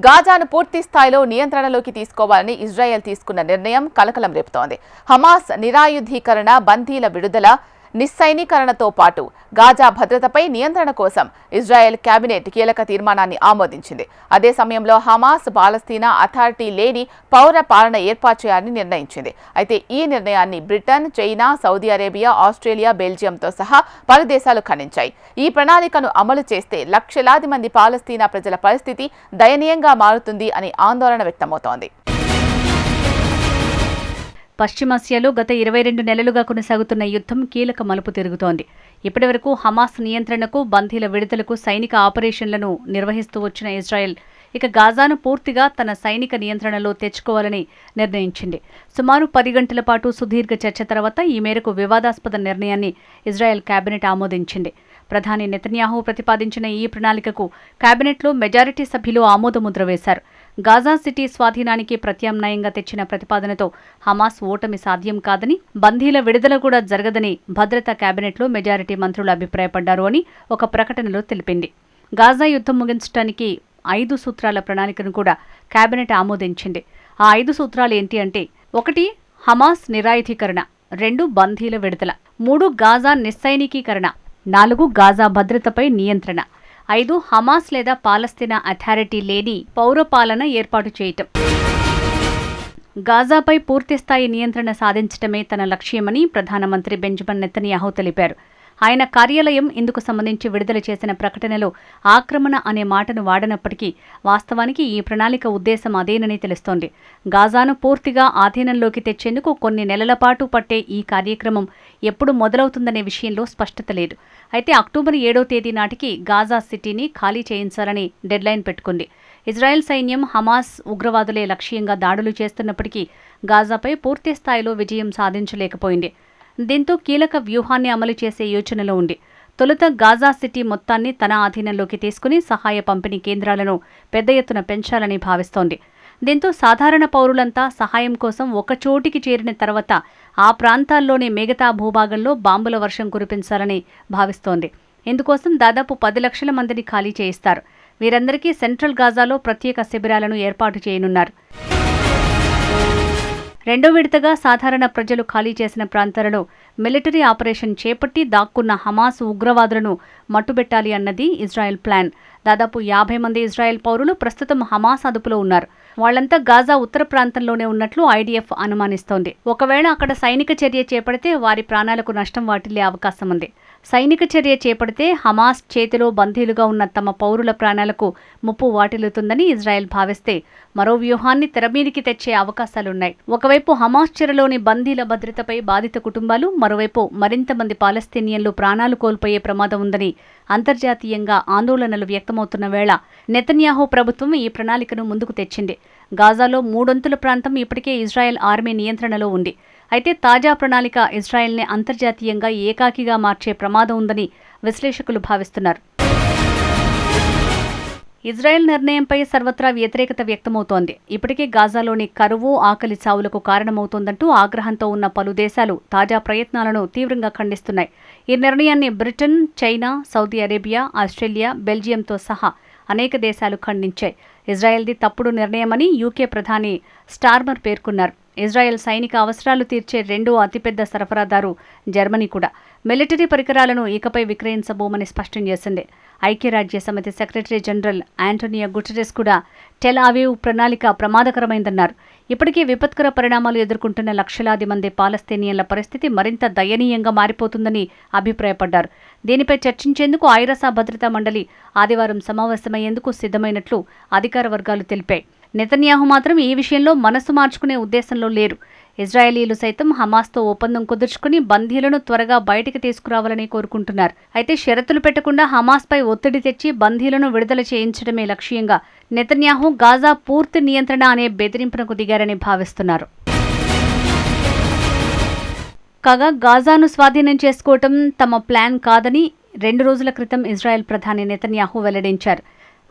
గాజాను పూర్తి స్థాయిలో నియంత్రణలోకి తీసుకోవాలని ఇజ్రాయెల్ తీసుకున్న నిర్ణయం కలకలం రేపుతోంది. హమాస్ నిరాయుధీకరణ బందీల విడుదల నిస్సైనీకరణతో పాటు గాజా భద్రతపై నియంత్రణ కోసం ఇజ్రాయెల్ కేబినెట్ కీలక తీర్మానాన్ని ఆమోదించింది. అదే సమయంలో హమాస్ పాలస్తీనా అథారిటీ లేని పౌర పాలన ఏర్పాటు చేయాలని నిర్ణయించింది. అయితే ఈ నిర్ణయాన్ని Britain China Saudi Arabia Australia బెల్జియంతో సహా పలు దేశాలు ఖండించాయి. ఈ ప్రణాళికను అమలు చేస్తే లక్షలాది మంది పాలస్తీనా ప్రజల పరిస్థితి దయనీయంగా మారుతుంది అని ఆందోళన వ్యక్తమవుతోంది. పశ్చిమాసియాలో గత ఇరవై రెండు నెలలుగా కొనసాగుతున్న యుద్ధం కీలక మలుపు తిరుగుతోంది. ఇప్పటివరకు హమాస్ నియంత్రణకు బందీల విడుదలకు సైనిక ఆపరేషన్లను నిర్వహిస్తూ వచ్చిన ఇజ్రాయెల్ ఇక గాజాను పూర్తిగా తన సైనిక నియంత్రణలో తెచ్చుకోవాలని నిర్ణయించింది. సుమారు పది గంటల పాటు సుదీర్ఘ చర్చ తర్వాత ఈ మేరకు వివాదాస్పద నిర్ణయాన్ని ఇజ్రాయెల్ కేబినెట్ ఆమోదించింది. ప్రధాని నెతన్యాహు ప్రతిపాదించిన ఈ ప్రణాళికకు కేబినెట్లో మెజారిటీ సభ్యులు ఆమోదముద్ర వేశారు. గాజా సిటీ స్వాధీనానికి ప్రత్యామ్నాయంగా తెచ్చిన ప్రతిపాదనతో హమాస్ ఓటమి సాధ్యం కాదని బందీల విడుదల కూడా జరగదని భద్రతా కేబినెట్లో మెజారిటీ మంత్రులు అభిప్రాయపడ్డారు అని ఒక ప్రకటనలో తెలిపింది. గాజా యుద్ధం ముగించడానికి ఐదు సూత్రాల ప్రణాళికను కూడా కేబినెట్ ఆమోదించింది. ఆ ఐదు సూత్రాలు ఏంటి అంటే ఒకటి హమాస్ నిరాయుధీకరణ రెండు బందీల విడుదల మూడు గాజా నిస్సైనికీకరణ నాలుగు గాజా భద్రతపై నియంత్రణ. ఐదు హమాస్ లేదా పాలస్తీనా అథారిటీ లేని పౌరపాలన ఏర్పాటు చేయటం. గాజాపై పూర్తిస్థాయి నియంత్రణ సాధించడమే తన లక్ష్యమని ప్రధానమంత్రి బెంజమిన్ నెతన్యాహు తెలిపారు. ఆయన కార్యాలయం ఇందుకు సంబంధించి విడుదల చేసిన ప్రకటనలో ఆక్రమణ అనే మాటను వాడనప్పటికీ వాస్తవానికి ఈ ప్రణాళిక ఉద్దేశం అదేనని తెలుస్తోంది. గాజాను పూర్తిగా ఆధీనంలోకి తెచ్చేందుకు కొన్ని నెలల పాటు పట్టే ఈ కార్యక్రమం ఎప్పుడు మొదలవుతుందనే విషయంలో స్పష్టత లేదు. అయితే అక్టోబర్ ఏడో తేదీ నాటికి గాజా సిటీని ఖాళీ చేయించాలని డెడ్లైన్ పెట్టుకుంది. ఇజ్రాయెల్ సైన్యం హమాస్ ఉగ్రవాదులే లక్ష్యంగా దాడులు చేస్తున్నప్పటికీ గాజాపై పూర్తి స్థాయిలో విజయం సాధించలేకపోయింది. దీంతో కీలక వ్యూహాన్ని అమలు చేసే యోచనలో ఉంది. తొలుత గాజా సిటీ మొత్తాన్ని తన ఆధీనంలోకి తీసుకుని సహాయ పంపిణీ కేంద్రాలను పెద్ద ఎత్తున పెంచాలని భావిస్తోంది. దీంతో సాధారణ పౌరులంతా సహాయం కోసం ఒకచోటికి చేరిన తర్వాత ఆ ప్రాంతాల్లోని మిగతా భూభాగంలో బాంబుల వర్షం కురిపించాలని భావిస్తోంది. ఇందుకోసం దాదాపు పది లక్షల మందిని ఖాళీ చేయిస్తారు. వీరందరికీ సెంట్రల్ గాజాలో ప్రత్యేక శిబిరాలను ఏర్పాటు చేయనున్నారు. రెండో విడతగా సాధారణ ప్రజలు ఖాళీ చేసిన ప్రాంతాలలో మిలిటరీ ఆపరేషన్ చేపట్టి దాక్కున్న హమాస్ ఉగ్రవాదులను మట్టుబెట్టాలి అన్నది ఇజ్రాయెల్ ప్లాన్. దాదాపు యాభై మంది ఇజ్రాయెల్ పౌరులు ప్రస్తుతం హమాస్ అదుపులో ఉన్నారు. వాళ్ళంతా గాజా ఉత్తర ప్రాంతంలోనే ఉన్నట్లు ఐడిఎఫ్ అనుమానిస్తోంది. ఒకవేళ అక్కడ సైనిక చర్య చేపడితే వారి ప్రాణాలకు నష్టం వాటిల్లే అవకాశం ఉంది సైనిక చర్య చేపడితే హమాస్ చేతిలో బందీలుగా ఉన్న తమ పౌరుల ప్రాణాలకు ముప్పు వాటిల్లుతుందని ఇజ్రాయెల్ భావిస్తే మరో వ్యూహాన్ని తెరమీదికి తెచ్చే అవకాశాలున్నాయి. ఒకవైపు హమాస్ చెరలోని బందీల భద్రతపై బాధిత కుటుంబాలు మరోవైపు మరింత మంది పాలస్తీనియన్లు ప్రాణాలు కోల్పోయే ప్రమాదం ఉందని అంతర్జాతీయంగా ఆందోళనలు వ్యక్తమవుతున్న వేళ నెతన్యాహో ప్రభుత్వం ఈ ప్రణాళికను ముందుకు తెచ్చింది. గాజాలో మూడొంతుల ప్రాంతం ఇప్పటికే ఇజ్రాయెల్ ఆర్మీ నియంత్రణలో ఉంది. అయితే తాజా ప్రణాళిక ఇజ్రాయెల్ని అంతర్జాతీయంగా ఏకాకిగా మార్చే ప్రమాదం ఉందని విశ్లేషకులు భావిస్తున్నారు. ఇజ్రాయెల్ నిర్ణయంపై సర్వత్రా వ్యతిరేకత వ్యక్తమవుతోంది. ఇప్పటికే గాజాలోని కరువు ఆకలి చావులకు కారణమవుతోందంటూ ఆగ్రహంతో ఉన్న పలు దేశాలు తాజా ప్రయత్నాలను తీవ్రంగా ఖండిస్తున్నాయి. ఈ నిర్ణయాన్ని Britain China Saudi Arabia Australia బెల్జియంతో సహా అనేక దేశాలు ఖండించాయి. ఇజ్రాయెల్ది తప్పుడు నిర్ణయమని యూకే ప్రధాని స్టార్మర్ పేర్కొన్నారు. ఇజ్రాయెల్ సైనిక అవసరాలు తీర్చే రెండో అతిపెద్ద సరఫరాదారు జర్మనీ కూడా. మిలిటరీ పరికరాలను ఇకపై విక్రయించబోమని స్పష్టం చేసింది. ఐక్యరాజ్య సమితి సెక్రటరీ జనరల్ యాంటోనియో గుటెరెస్ కూడా టెల్ అవీవ్ ప్రణాళిక ప్రమాదకరమైందన్నారు. ఇప్పటికే విపత్కర పరిణామాలు ఎదుర్కొంటున్న లక్షలాది మంది పాలస్తీనియన్ల పరిస్థితి మరింత దయనీయంగా మారిపోతుందని అభిప్రాయపడ్డారు. దీనిపై చర్చించేందుకు ఐరసా భద్రతా మండలి ఆదివారం సమావేశమయ్యేందుకు సిద్ధమైనట్లు అధికార వర్గాలు తెలిపాయి. నెతన్యాహు మాత్రం ఈ విషయంలో మనసు మార్చుకునే ఉద్దేశంలో లేరు. ఇజ్రాయేలీలు సైతం హమాస్తో ఒప్పందం కుదుర్చుకుని బందీలను త్వరగా బయటికి తీసుకురావాలని కోరుకుంటున్నారు. అయితే షరతులు పెట్టకుండా హమాస్పై ఒత్తిడి తెచ్చి బందీలను విడుదల చేయించడమే లక్ష్యంగా నెతన్యాహు గాజా పూర్తి నియంత్రణ అనే బెదిరింపునకు దిగారని భావిస్తున్నారు. కాగా గాజాను స్వాధీనం చేసుకోవటం తమ ప్లాన్ కాదని రెండు రోజుల క్రితం ఇజ్రాయెల్ ప్రధాని నెతన్యాహు వెల్లడించారు.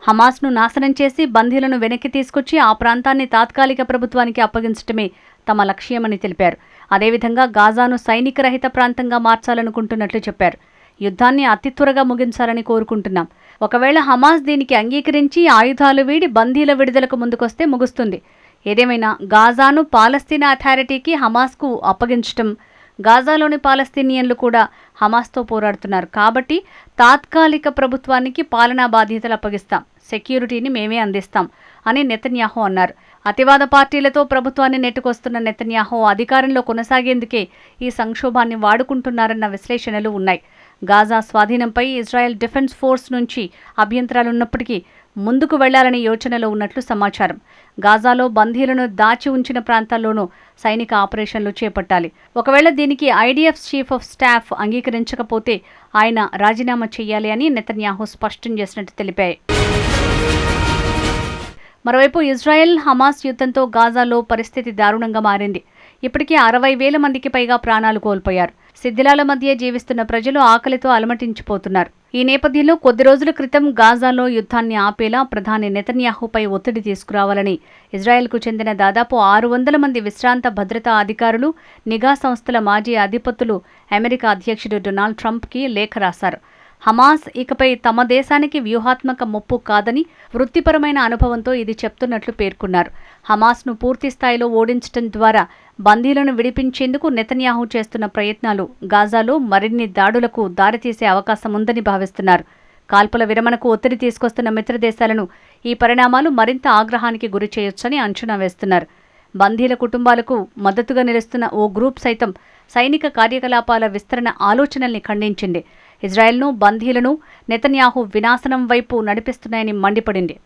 హమాస్ను నాశనం చేసి బందీలను వెనక్కి తీసుకొచ్చి ఆ ప్రాంతాన్ని తాత్కాలిక ప్రభుత్వానికి అప్పగించడమే తమ లక్ష్యమని తెలిపారు. అదేవిధంగా గాజాను సైనిక రహిత ప్రాంతంగా మార్చాలనుకుంటున్నట్లు చెప్పారు. యుద్ధాన్ని అతి త్వరగా ముగించాలని కోరుకుంటున్నాం. ఒకవేళ హమాస్ దీనికి అంగీకరించి ఆయుధాలు వీడి బందీల విడుదలకు ముందుకొస్తే ముగుస్తుంది. ఏదేమైనా గాజాను పాలస్తీనా అథారిటీకి హమాస్కు అప్పగించటం గాజాలోని పాలస్తీనియన్లు కూడా హమాస్తో పోరాడుతున్నారు. కాబట్టి తాత్కాలిక ప్రభుత్వానికి పాలనా బాధ్యతలు అప్పగిస్తాం. సెక్యూరిటీని మేమే అందిస్తాం అని నెతన్యాహో అన్నారు. అతివాద పార్టీలతో ప్రభుత్వాన్ని నెట్టుకొస్తున్న నెతన్యాహో అధికారంలో కొనసాగేందుకే ఈ సంక్షోభాన్ని వాడుకుంటున్నారన్న విశ్లేషణలు ఉన్నాయి. గాజా స్వాధీనంపై ఇజ్రాయెల్ డిఫెన్స్ ఫోర్స్ నుంచి అభ్యంతరాలున్నప్పటికీ ముందుకు వెళ్ళాలనే యోచనలో ఉన్నట్లు సమాచారం. గాజాలో బందీలను దాచి ఉంచిన ప్రాంతాల్లోనూ సైనిక ఆపరేషన్లు చేపట్టాలి. ఒకవేళ దీనికి ఐడిఎఫ్ చీఫ్ ఆఫ్ స్టాఫ్ అంగీకరించకపోతే ఆయన రాజీనామా చేయాలి అని నెతన్యాహు స్పష్టం చేసినట్టు తెలిపాయి. మరోవైపు ఇజ్రాయెల్ హమాస్ యుద్ధంతో గాజాలో పరిస్థితి దారుణంగా మారింది. ఇప్పటికే అరవై వేల మందికి పైగా ప్రాణాలు కోల్పోయారు. శిథిలాల మధ్య జీవిస్తున్న ప్రజలు ఆకలితో అలమటించిపోతున్నారు. ఈ నేపథ్యంలో కొద్ది రోజుల క్రితం గాజాలో యుద్ధాన్ని ఆపేలా ప్రధాని నెతన్యాహుపై ఒత్తిడి తీసుకురావాలని ఇజ్రాయెల్కు చెందిన దాదాపు ఆరు వందల మంది విశ్రాంత భద్రతా అధికారులు నిఘా సంస్థల మాజీ అధిపతులు అమెరికా అధ్యక్షుడు డొనాల్డ్ ట్రంప్కి లేఖ రాశారు. హమాస్ ఇకపై తమ దేశానికి వ్యూహాత్మక ముప్పు కాదని వృత్తిపరమైన అనుభవంతో ఇది చెప్తున్నట్లు పేర్కొన్నారు. హమాస్ను పూర్తి స్థాయిలో ఓడించడం ద్వారా బందీలను విడిపించేందుకు నెతన్యాహు చేస్తున్న ప్రయత్నాలు గాజాలో మరిన్ని దాడులకు దారితీసే అవకాశం ఉందని భావిస్తున్నారు. కాల్పుల విరమణకు ఒత్తిడి తీసుకొస్తున్న మిత్రదేశాలను ఈ పరిణామాలు మరింత ఆగ్రహానికి గురి చేయొచ్చని అంచనా వేస్తున్నారు. బందీల కుటుంబాలకు మద్దతుగా నిలుస్తున్న ఓ గ్రూప్ సైతం సైనిక కార్యకలాపాల విస్తరణ ఆలోచనల్ని ఖండించింది. ఇజ్రాయెల్ను బందీలను నెతన్యాహు వినాశనం వైపు నడిపిస్తున్నాయని మండిపడింది.